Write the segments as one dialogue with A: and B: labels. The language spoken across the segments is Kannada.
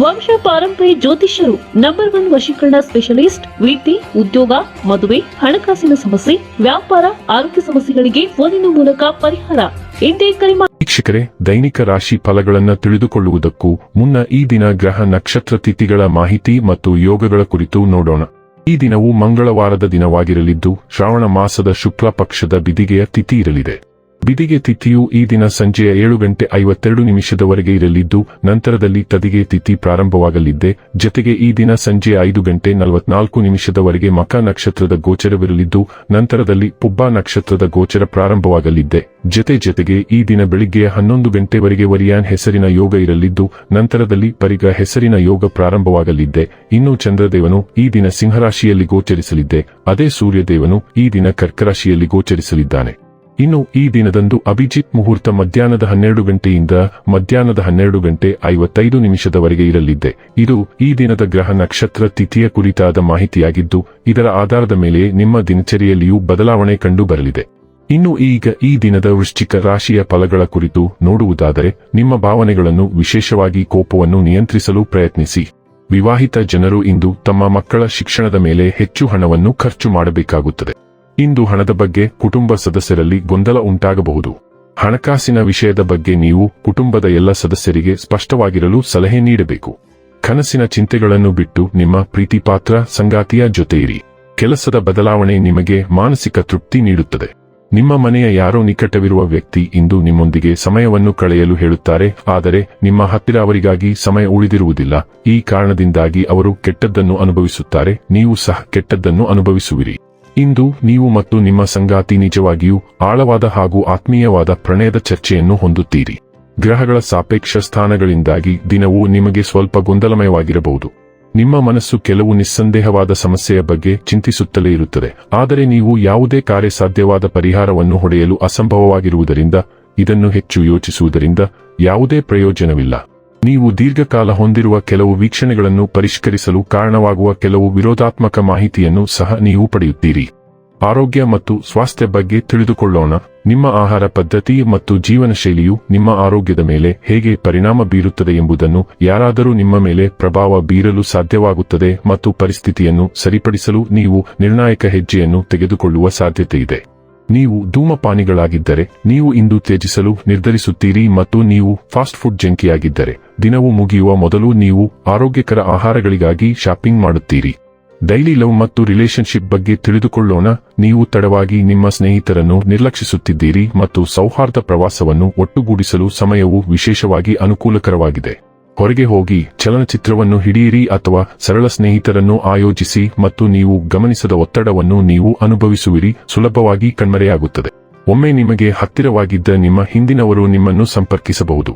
A: ವಂಶ ಪಾರಂಪರ್ಯ ಜ್ಯೋತಿಷ್ಯರು ನಂಬರ್ ಒನ್ ವಶೀಕರಣ ಸ್ಪೆಷಲಿಸ್ಟ್ ವೃತ್ತಿ ಉದ್ಯೋಗ, ಮದುವೆ, ಹಣಕಾಸಿನ ಸಮಸ್ಯೆ, ವ್ಯಾಪಾರ, ಆರೋಗ್ಯ ಸಮಸ್ಯೆಗಳಿಗೆ ಫೋನಿನ ಮೂಲಕ ಪರಿಹಾರ. ಎಂದೇ ಕರೆ
B: ವೀಕ್ಷಕರೇ, ದೈನಿಕ ರಾಶಿ ಫಲಗಳನ್ನು ತಿಳಿದುಕೊಳ್ಳುವುದಕ್ಕೂ ಮುನ್ನ ಈ ದಿನ ಗ್ರಹ ನಕ್ಷತ್ರ ತಿಥಿಗಳ ಮಾಹಿತಿ ಮತ್ತು ಯೋಗಗಳ ಕುರಿತು ನೋಡೋಣ. ಈ ದಿನವು ಮಂಗಳವಾರದ ದಿನವಾಗಿರಲಿದ್ದು, ಶ್ರಾವಣ ಮಾಸದ ಶುಕ್ಲ ಪಕ್ಷದ ಬಿದಿಗೆಯ ತಿಥಿ ಇರಲಿದೆ. ಬಿದಿಗೆ ತಿಥಿಯು ಈ ದಿನ ಸಂಜೆಯ ಏಳು ಗಂಟೆ ಐವತ್ತೆರಡು ನಿಮಿಷದವರೆಗೆ ಇರಲಿದ್ದು, ನಂತರದಲ್ಲಿ ತದಿಗೆ ತಿಥಿ ಪ್ರಾರಂಭವಾಗಲಿದ್ದೆ. ಜತೆಗೆ ಈ ದಿನ ಸಂಜೆ ಐದು ಗಂಟೆ ನಲವತ್ನಾಲ್ಕು ನಿಮಿಷದವರೆಗೆ ಮಕ ನಕ್ಷತ್ರದ ಗೋಚರವಿರಲಿದ್ದು, ನಂತರದಲ್ಲಿ ಪುಬ್ಬ ನಕ್ಷತ್ರದ ಗೋಚರ ಪ್ರಾರಂಭವಾಗಲಿದ್ದೆ. ಜತೆ ಜತೆಗೆ ಈ ದಿನ ಬೆಳಿಗ್ಗೆ ಹನ್ನೊಂದು ಗಂಟೆವರೆಗೆ ವರಿಯಾನ್ ಹೆಸರಿನ ಯೋಗ ಇರಲಿದ್ದು, ನಂತರದಲ್ಲಿ ಪರಿಗ ಹೆಸರಿನ ಯೋಗ ಪ್ರಾರಂಭವಾಗಲಿದ್ದೆ. ಇನ್ನು ಚಂದ್ರದೇವನು ಈ ದಿನ ಸಿಂಹರಾಶಿಯಲ್ಲಿ ಗೋಚರಿಸಲಿದ್ದೆ. ಅದೇ ಸೂರ್ಯದೇವನು ಈ ದಿನ ಕರ್ಕರಾಶಿಯಲ್ಲಿ ಗೋಚರಿಸಲಿದ್ದಾನೆ. ಇನ್ನು ಈ ದಿನದಂದು ಅಭಿಜಿತ್ ಮುಹೂರ್ತ ಮಧ್ಯಾಹ್ನದ ಹನ್ನೆರಡು ಗಂಟೆಯಿಂದ ಮಧ್ಯಾಹ್ನದ ಹನ್ನೆರಡು ಗಂಟೆ ಐವತ್ತೈದು ನಿಮಿಷದವರೆಗೆ ಇರಲಿದ್ದೆ. ಇದು ಈ ದಿನದ ಗ್ರಹ ನಕ್ಷತ್ರ ತಿಥಿಯ ಕುರಿತಾದ ಮಾಹಿತಿಯಾಗಿದ್ದು, ಇದರ ಆಧಾರದ ಮೇಲೆ ನಿಮ್ಮ ದಿನಚರಿಯಲ್ಲಿಯೂ ಬದಲಾವಣೆ ಕಂಡು ಬರಲಿದೆ ಇನ್ನು ಈಗ ಈ ದಿನದ ವೃಶ್ಚಿಕ ರಾಶಿಯ ಫಲಗಳ ಕುರಿತು ನೋಡುವುದಾದರೆ, ನಿಮ್ಮ ಭಾವನೆಗಳನ್ನು ವಿಶೇಷವಾಗಿ ಕೋಪವನ್ನು ನಿಯಂತ್ರಿಸಲು ಪ್ರಯತ್ನಿಸಿ. ವಿವಾಹಿತ ಜನರು ಇಂದು ತಮ್ಮ ಮಕ್ಕಳ ಶಿಕ್ಷಣದ ಮೇಲೆ ಹೆಚ್ಚು ಹಣವನ್ನು ಖರ್ಚು ಮಾಡಬೇಕಾಗುತ್ತದೆ. ಇಂದು ಹಣದ ಬಗ್ಗೆ ಕುಟುಂಬ ಸದಸ್ಯರಲ್ಲಿ ಗೊಂದಲ ಉಂಟಾಗಬಹುದು. ಹಣಕಾಸಿನ ವಿಷಯದ ಬಗ್ಗೆ ನೀವು ಕುಟುಂಬದ ಎಲ್ಲ ಸದಸ್ಯರಿಗೆ ಸ್ಪಷ್ಟವಾಗಿರಲು ಸಲಹೆ ನೀಡಬೇಕು. ಕನಸಿನ ಚಿಂತೆಗಳನ್ನು ಬಿಟ್ಟು ನಿಮ್ಮ ಪ್ರೀತಿಪಾತ್ರ ಸಂಗಾತಿಯ ಜೊತೆಯಿರಿ. ಕೆಲಸದ ಬದಲಾವಣೆ ನಿಮಗೆ ಮಾನಸಿಕ ತೃಪ್ತಿ ನೀಡುತ್ತದೆ. ನಿಮ್ಮ ಮನೆಯ ಯಾರೋ ನಿಕಟವಿರುವ ವ್ಯಕ್ತಿ ಇಂದು ನಿಮ್ಮೊಂದಿಗೆ ಸಮಯವನ್ನು ಕಳೆಯಲು ಹೇಳುತ್ತಾರೆ, ಆದರೆ ನಿಮ್ಮ ಹತ್ತಿರ ಅವರಿಗಾಗಿ ಸಮಯ ಉಳಿದಿರುವುದಿಲ್ಲ. ಈ ಕಾರಣದಿಂದಾಗಿ ಅವರು ಕೆಟ್ಟದ್ದನ್ನು ಅನುಭವಿಸುತ್ತಾರೆ, ನೀವು ಸಹ ಕೆಟ್ಟದ್ದನ್ನು ಅನುಭವಿಸುವಿರಿ. ಇಂದು ನೀವು ಮತ್ತು ನಿಮ್ಮ ಸಂಗಾತಿ ನಿಜವಾಗಿಯೂ ಆಳವಾದ ಹಾಗೂ ಆತ್ಮೀಯವಾದ ಪ್ರಣಯದ ಚರ್ಚೆಯನ್ನು ಹೊಂದುತ್ತೀರಿ. ಗ್ರಹಗಳ ಸಾಪೇಕ್ಷ ಸ್ಥಾನಗಳಿಂದಾಗಿ ದಿನವು ನಿಮಗೆ ಸ್ವಲ್ಪ ಗೊಂದಲಮಯವಾಗಿರಬಹುದು. ನಿಮ್ಮ ಮನಸ್ಸು ಕೆಲವು ನಿಸ್ಸಂದೇಹವಾದ ಸಮಸ್ಯೆಯ ಬಗ್ಗೆ ಚಿಂತಿಸುತ್ತಲೇ ಇರುತ್ತದೆ. ಆದರೆ ನೀವು ಯಾವುದೇ ಕಾರ್ಯಸಾಧ್ಯವಾದ ಪರಿಹಾರವನ್ನು ಹೊಡೆಯಲು ಅಸಂಭವವಾಗಿರುವುದರಿಂದ, ಇದನ್ನು ಹೆಚ್ಚು ಯೋಚಿಸುವುದರಿಂದ ಯಾವುದೇ ಪ್ರಯೋಜನವಿಲ್ಲ. ನೀವು ದೀರ್ಘಕಾಲ ಹೊಂದಿರುವ ಕೆಲವು ವೀಕ್ಷಣೆಗಳನ್ನು ಪರಿಷ್ಕರಿಸಲು ಕಾರಣವಾಗುವ ಕೆಲವು ವಿರೋಧಾತ್ಮಕ ಮಾಹಿತಿಯನ್ನು ಸಹ ನೀವು ಪಡೆಯುತ್ತೀರಿ. ಆರೋಗ್ಯ ಮತ್ತು ಸ್ವಾಸ್ಥ್ಯ ಬಗ್ಗೆ ತಿಳಿದುಕೊಳ್ಳೋಣ. ನಿಮ್ಮ ಆಹಾರ ಪದ್ಧತಿ ಮತ್ತು ಜೀವನ ಶೈಲಿಯು ನಿಮ್ಮ ಆರೋಗ್ಯದ ಮೇಲೆ ಹೇಗೆ ಪರಿಣಾಮ ಬೀರುತ್ತದೆ ಎಂಬುದನ್ನು ಯಾರಾದರೂ ನಿಮ್ಮ ಮೇಲೆ ಪ್ರಭಾವ ಬೀರಲು ಸಾಧ್ಯವಾಗುತ್ತದೆ ಮತ್ತು ಪರಿಸ್ಥಿತಿಯನ್ನು ಸರಿಪಡಿಸಲು ನೀವು ನಿರ್ಣಾಯಕ ಹೆಜ್ಜೆಯನ್ನು ತೆಗೆದುಕೊಳ್ಳುವ ಸಾಧ್ಯತೆಯಿದೆ. ನೀವು ಧೂಮಪಾನಿಗಳಾಗಿದ್ದರೆ, ನೀವು ಇಂದು ತ್ಯಜಿಸಲು ನಿರ್ಧರಿಸುತ್ತೀರಿ ಮತ್ತು ನೀವು ಫಾಸ್ಟ್ ಫುಡ್ ಜಂಕಿಯಾಗಿದ್ದರೆ, ದಿನವು ಮುಗಿಯುವ ಮೊದಲು ನೀವು ಆರೋಗ್ಯಕರ ಆಹಾರಗಳಿಗಾಗಿ ಶಾಪಿಂಗ್ ಮಾಡುತ್ತೀರಿ. ಡೈಲಿ ಲವ್ ಮತ್ತು ರಿಲೇಶನ್ಶಿಪ್ ಬಗ್ಗೆ ತಿಳಿದುಕೊಳ್ಳೋಣ, ನೀವು ತಡವಾಗಿ ನಿಮ್ಮ ಸ್ನೇಹಿತರನ್ನು ನಿರ್ಲಕ್ಷಿಸುತ್ತಿದ್ದೀರಿ ಮತ್ತು ಸೌಹಾರ್ದ ಪ್ರವಾಸವನ್ನು ಒಟ್ಟುಗೂಡಿಸಲು ಸಮಯವು ವಿಶೇಷವಾಗಿ ಅನುಕೂಲಕರವಾಗಿದೆ. ಹೊರಗೆ ಹೋಗಿ ಚಲನಚಿತ್ರವನ್ನು ಹಿಡಿಯಿರಿ ಅಥವಾ ಸರಳ ಸ್ನೇಹಿತರನ್ನು ಆಯೋಜಿಸಿ ಮತ್ತು ನೀವು ಗಮನಿಸದ ಒತ್ತಡವನ್ನು ನೀವು ಅನುಭವಿಸುವಿರಿ, ಸುಲಭವಾಗಿ ಕಣ್ಮರೆಯಾಗುತ್ತದೆ. ಒಮ್ಮೆ ನಿಮಗೆ ಹತ್ತಿರವಾಗಿದ್ದ ನಿಮ್ಮ ಹಿಂದಿನವರು ನಿಮ್ಮನ್ನು ಸಂಪರ್ಕಿಸಬಹುದು.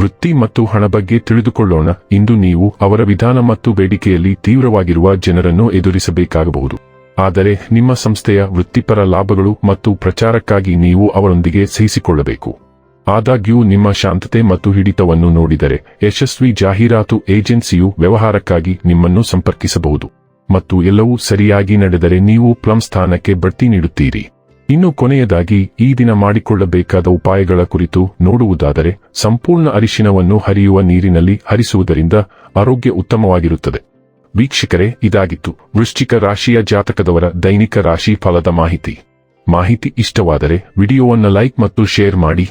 B: ವೃತ್ತಿ ಮತ್ತು ಹಣ ಬಗ್ಗೆ ತಿಳಿದುಕೊಳ್ಳೋಣ, ಇಂದು ನೀವು ಅವರ ವಿಧಾನ ಮತ್ತು ಬೇಡಿಕೆಯಲ್ಲಿ ತೀವ್ರವಾಗಿರುವ ಜನರನ್ನು ಎದುರಿಸಬೇಕಾಗಬಹುದು. ಆದರೆ ನಿಮ್ಮ ಸಂಸ್ಥೆಯ ವೃತ್ತಿಪರ ಲಾಭಗಳು ಮತ್ತು ಪ್ರಚಾರಕ್ಕಾಗಿ ನೀವು ಅವರೊಂದಿಗೆ ಸಹಿಸಿಕೊಳ್ಳಬೇಕು. ಆದಾಗ್ಯೂ ನಿಮ್ಮ ಶಾಂತತೆ ಮತ್ತು ಹಿಡಿತವನ್ನು ನೋಡಿದರೆ ಯಶಸ್ವಿ ಜಾಹೀರಾತು ಏಜೆನ್ಸಿಯು ವ್ಯವಹಾರಕ್ಕಾಗಿ ನಿಮ್ಮನ್ನು ಸಂಪರ್ಕಿಸಬಹುದು. ಮತ್ತು ಎಲ್ಲವೂ ಸರಿಯಾಗಿ ನಡೆದರೆ ನೀವು ಪ್ಲಮ್ ಸ್ಥಾನಕ್ಕೆ ಬಡ್ತಿ ನೀಡುತ್ತೀರಿ. ಇನ್ನು ಕೊನೆಯದಾಗಿ, ಈ ದಿನ ಮಾಡಿಕೊಳ್ಳಬೇಕಾದ ಉಪಾಯಗಳ ಕುರಿತು ನೋಡುವುದಾದರೆ, ಸಂಪೂರ್ಣ ಅರಿಶಿನವನ್ನು ಹರಿಯುವ ನೀರಿನಲ್ಲಿ ಹರಿಸುವುದರಿಂದ ಆರೋಗ್ಯ ಉತ್ತಮವಾಗಿರುತ್ತದೆ. ವೀಕ್ಷಕರೇ, ಇದಾಗಿತ್ತು ವೃಶ್ಚಿಕ ರಾಶಿಯ ಜಾತಕದವರ ದೈನಿಕ ರಾಶಿ ಫಲದ ಮಾಹಿತಿ. ಮಾಹಿತಿ ಇಷ್ಟವಾದರೆ ವಿಡಿಯೋವನ್ನು ಲೈಕ್ ಮತ್ತು ಶೇರ್ ಮಾಡಿ.